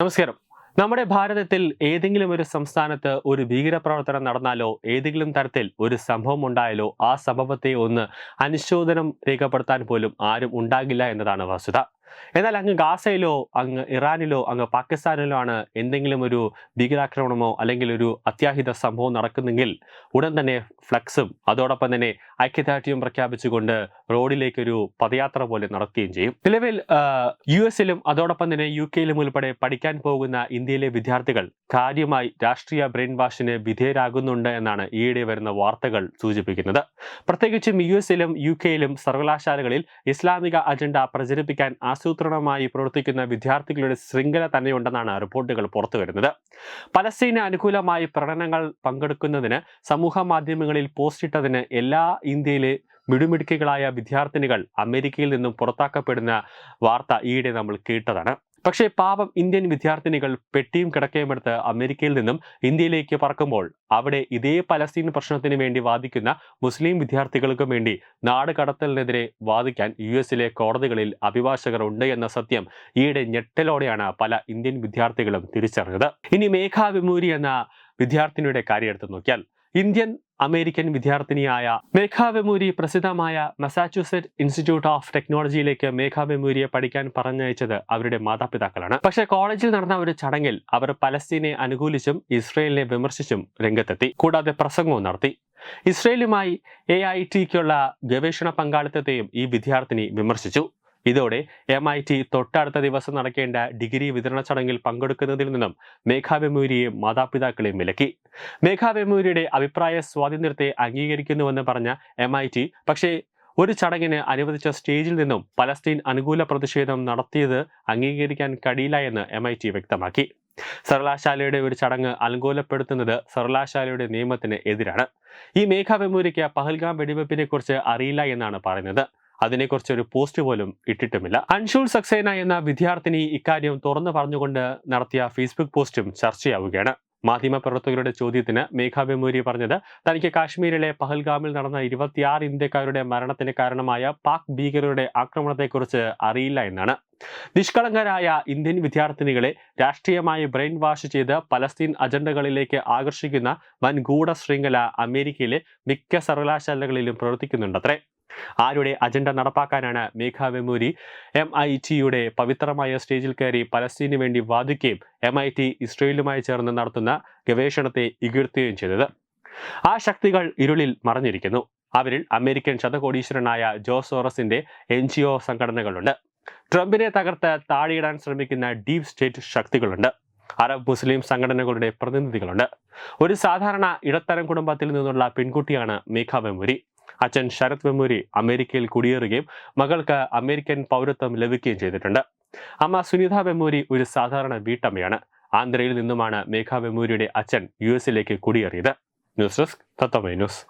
നമസ്കാരം. നമ്മുടെ ഭാരതത്തിൽ ഏതെങ്കിലും ഒരു സംസ്ഥാനത്ത് ഒരു ഭീകരപ്രവർത്തനം നടന്നാലോ ഏതെങ്കിലും തരത്തിൽ ഒരു സംഭവം ഉണ്ടായാലോ ആ സംഭവത്തെ ഒന്ന് അനുശോചനം രേഖപ്പെടുത്താൻ പോലും ആരും ഉണ്ടാകില്ല എന്നതാണ് വസ്തുത. എന്നാൽ അങ്ങ് ഗാസയിലോ അങ്ങ് ഇറാനിലോ അങ്ങ് പാകിസ്ഥാനിലോ ആണ് എന്തെങ്കിലും ഒരു ഭീകരാക്രമണമോ അല്ലെങ്കിൽ ഒരു അത്യാഹിത സംഭവം നടക്കുന്നെങ്കിൽ ഉടൻ തന്നെ ഫ്ലക്സും അതോടൊപ്പം തന്നെ ഐക്യദാർഢ്യവും പ്രഖ്യാപിച്ചുകൊണ്ട് റോഡിലേക്ക് ഒരു പദയാത്ര പോലെ നടത്തുകയും ചെയ്യും. നിലവിൽ യു എസിലും അതോടൊപ്പം തന്നെ യു കെയിലും ഉൾപ്പെടെ പഠിക്കാൻ പോകുന്ന ഇന്ത്യയിലെ വിദ്യാർത്ഥികൾ കാര്യമായി രാഷ്ട്രീയ ബ്രെയിൻ വാഷിന് വിധേയരാകുന്നുണ്ട് എന്നാണ് ഈയിടെ വരുന്ന വാർത്തകൾ സൂചിപ്പിക്കുന്നത്. പ്രത്യേകിച്ചും യു എസിലും യു കെയിലും സർവകലാശാലകളിൽ ഇസ്ലാമിക അജണ്ട പ്രചരിപ്പിക്കാൻ ആസൂത്രണമായി പ്രവർത്തിക്കുന്ന വിദ്യാർത്ഥികളുടെ ശൃംഖല തന്നെയുണ്ടെന്നാണ് റിപ്പോർട്ടുകൾ പുറത്തുവരുന്നത് പലസ്തീന് അനുകൂലമായി പ്രകടനങ്ങൾ പങ്കെടുക്കുന്നതിന് സമൂഹ മാധ്യമങ്ങളിൽ പോസ്റ്റിട്ടതിന് എല്ലാ ഇന്ത്യയിലെ മിടുമിടുക്കികളായ വിദ്യാർത്ഥിനികൾ അമേരിക്കയിൽ നിന്നും പുറത്താക്കപ്പെടുന്ന വാർത്ത ഈയിടെ നമ്മൾ കേട്ടതാണ്. പക്ഷേ പാപം ഇന്ത്യൻ വിദ്യാർത്ഥിനികൾ പെട്ടിയും കിടക്കയും എടുത്ത് അമേരിക്കയിൽ നിന്നും ഇന്ത്യയിലേക്ക് പറക്കുമ്പോൾ അവിടെ ഇതേ പലസ്തീൻ പ്രശ്നത്തിന് വേണ്ടി വാദിക്കുന്ന മുസ്ലിം വിദ്യാർത്ഥികൾക്കും വേണ്ടി നാട് കടത്തലിനെതിരെ വാദിക്കാൻ യു എസിലെ കോടതികളിൽ അഭിഭാഷകർ ഉണ്ട് എന്ന സത്യം ഈയിടെ ഞെട്ടലോടെയാണ് പല ഇന്ത്യൻ വിദ്യാർത്ഥികളും തിരിച്ചറിഞ്ഞത്. ഇനി മേഘാ വിമൂരി എന്ന വിദ്യാർത്ഥിനിയുടെ കാര്യം എടുത്തു നോക്കിയാൽ ഇന്ത്യൻ അമേരിക്കൻ വിദ്യാർത്ഥിനിയായ മേഘ വെമൂരി പ്രസിദ്ധമായ മസാച്യൂസെറ്റ് ഇൻസ്റ്റിറ്റ്യൂട്ട് ഓഫ് ടെക്നോളജിയിലേക്ക് മേഘ വെമൂരിയെ പഠിക്കാൻ പറഞ്ഞയച്ചത് അവരുടെ മാതാപിതാക്കളാണ്. പക്ഷേ കോളേജിൽ നടന്ന ഒരു ചടങ്ങിൽ അവർ പലസ്തീനെ അനുകൂലിച്ചും ഇസ്രയേലിനെ വിമർശിച്ചും രംഗത്തെത്തി. കൂടാതെ പ്രസംഗവും നടത്തി. ഇസ്രയേലുമായി എ ഐ ടിക്കുള്ള ഗവേഷണ പങ്കാളിത്തത്തെയും ഈ വിദ്യാർത്ഥിനി വിമർശിച്ചു. ഇതോടെ എം ഐ ടി തൊട്ടടുത്ത ദിവസം നടക്കേണ്ട ഡിഗ്രി വിതരണ ചടങ്ങിൽ പങ്കെടുക്കുന്നതിൽ നിന്നും മേഘാബെമൂരിയെയും മാതാപിതാക്കളെയും വിലക്കി മേഘാബെമൂരിയുടെ അഭിപ്രായ സ്വാതന്ത്ര്യത്തെ അംഗീകരിക്കുന്നുവെന്ന് പറഞ്ഞ എം ഐ ടി പക്ഷേ ഒരു ചടങ്ങിന് അനുവദിച്ച സ്റ്റേജിൽ നിന്നും പലസ്തീൻ അനുകൂല പ്രതിഷേധം നടത്തിയത് അംഗീകരിക്കാൻ കഴിയില്ല എന്ന് എം ഐ ടി വ്യക്തമാക്കി. സർവകലാശാലയുടെ ഒരു ചടങ്ങ് അനുകൂലപ്പെടുത്തുന്നത് സർവകലാശാലയുടെ നിയമത്തിന് എതിരാണ്. ഈ മേഘ വെമൂരിക്ക് പഹൽഗാം വെടിവെപ്പിനെ കുറിച്ച് അറിയില്ല എന്നാണ് പറയുന്നത്. അതിനെക്കുറിച്ച് ഒരു പോസ്റ്റ് പോലും ഇട്ടിട്ടുമില്ല. അൻഷുൽ സക്സേന എന്ന വിദ്യാർത്ഥിനി ഇക്കാര്യം തുറന്നു പറഞ്ഞുകൊണ്ട് നടത്തിയ ഫേസ്ബുക്ക് പോസ്റ്റും ചർച്ചയാവുകയാണ്. മാധ്യമപ്രവർത്തകരുടെ ചോദ്യത്തിന് മേഘാ വെമൂരി പറഞ്ഞത് തനിക്ക് കാശ്മീരിലെ പഹൽഗാമിൽ നടന്ന ഇരുപത്തിയാറ് ഇന്ത്യക്കാരുടെ മരണത്തിന് കാരണമായ പാക് ഭീകരരുടെ ആക്രമണത്തെക്കുറിച്ച് അറിയില്ല എന്നാണ്. നിഷ്കളങ്കരായ ഇന്ത്യൻ വിദ്യാർത്ഥിനികളെ രാഷ്ട്രീയമായി ബ്രെയിൻ വാഷ് ചെയ്ത് പലസ്തീൻ അജണ്ടകളിലേക്ക് ആകർഷിക്കുന്ന വൻ ഗൂഢ ശൃംഖല അമേരിക്കയിലെ മിക്ക സർവകലാശാലകളിലും പ്രവർത്തിക്കുന്നുണ്ടത്രേ. ആരുടെ അജണ്ട നടപ്പാക്കാനാണ് മേഘ വെമൂരി എം ഐ ടിയുടെ പവിത്രമായ സ്റ്റേജിൽ കയറി പലസ്തീനു വേണ്ടി വാദിക്കുകയും എം ഐ ടി ഇസ്രയേലുമായി ചേർന്ന് നടത്തുന്ന ഗവേഷണത്തെ ഇകഴ്ത്തുകയും ചെയ്തത്. ആ ശക്തികൾ ഇരുളിൽ മറഞ്ഞിരിക്കുന്നു. അവരിൽ അമേരിക്കൻ ശതകോടീശ്വരനായ ജോസ് സോറസിന്റെ എൻ ജി ഒ സംഘടനകളുണ്ട്. ട്രംപിനെ തകർത്ത് താഴെയിടാൻ ശ്രമിക്കുന്ന ഡീപ് സ്റ്റേറ്റ് ശക്തികളുണ്ട്. അറബ് മുസ്ലിം സംഘടനകളുടെ പ്രതിനിധികളുണ്ട്. ഒരു സാധാരണ ഇടത്തരം കുടുംബത്തിൽ നിന്നുള്ള പെൺകുട്ടിയാണ് മേഘ വെമുരി അച്ഛൻ ശരത് വെമുരി അമേരിക്കയിൽ കുടിയേറുകയും മകൾക്ക് അമേരിക്കൻ പൗരത്വം ലഭിക്കുകയും ചെയ്തിട്ടുണ്ട്. അമ്മ സുനിത വെമൂരി ഒരു സാധാരണ വീട്ടമ്മയാണ്. ആന്ധ്രയിൽ നിന്നുമാണ് മേഘ വെമൂരിയുടെ അച്ഛൻ യു എസിലേക്ക് കുടിയേറിയത്. News desk Tatvame news.